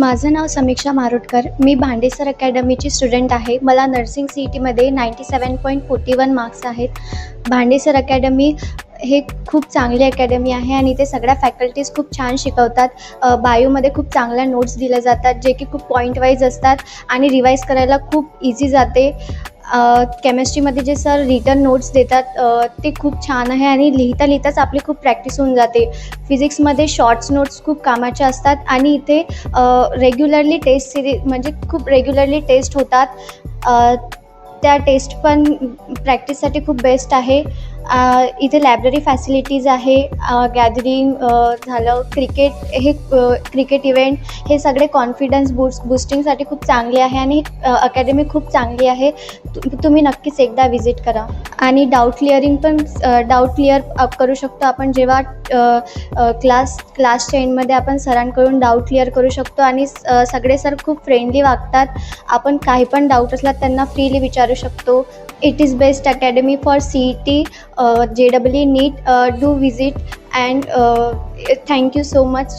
माझं नाव समीक्षा मारुटकर. मी भांडेसर अकॅडमीची स्टुडंट आहे. मला नर्सिंग सी ई टीमध्ये ninety seven point forty one marks आहेत. भांडेसर अकॅडमी हे खूप चांगली अकॅडमी आहे आणि ते सगळ्या फॅकल्टीज खूप छान शिकवतात. बायोमध्ये खूप चांगल्या नोट्स दिल्या जातात जे की खूप पॉईंट वाईज असतात आणि रिवाईज करायला खूप इझी जाते. केमिस्ट्रीमध्ये जे सर रिटर्न नोट्स देतात ते खूप छान आहे आणि लिहिता लिहिताच आपली खूप प्रॅक्टिस होऊन जाते. फिजिक्समध्ये शॉर्ट्स नोट्स खूप कामाचे असतात आणि इथे रेग्युलरली टेस्ट सिरी म्हणजे खूप रेग्युलरली टेस्ट होतात. त्या टेस्ट पण प्रॅक्टिससाठी खूप बेस्ट आहे. इथे लायब्ररी फॅसिलिटीज आहे गॅदरिंग झालं क्रिकेट हे क्रिकेट इव्हेंट हे सगळे कॉन्फिडन्स बूस्ट बूस्टिंगसाठी खूप चांगले आहे आणि अकॅडमी खूप चांगली आहे. तु तुम्ही नक्कीच एकदा विजिट करा. आणि डाऊट क्लिअरिंग पण डाऊट क्लिअर करू शकतो आपण जेव्हा क्लास क्लास चेनमध्ये आपण सरांकडून डाऊट क्लिअर करू शकतो आणि स- सगळे सर खूप फ्रेंडली वागतात. आपण काही पण डाऊट असला त्यांना फ्रीली विचारू शकतो. It is best academy for CET, uh, JEE, NEET. Uh, do visit and uh, thank you so much.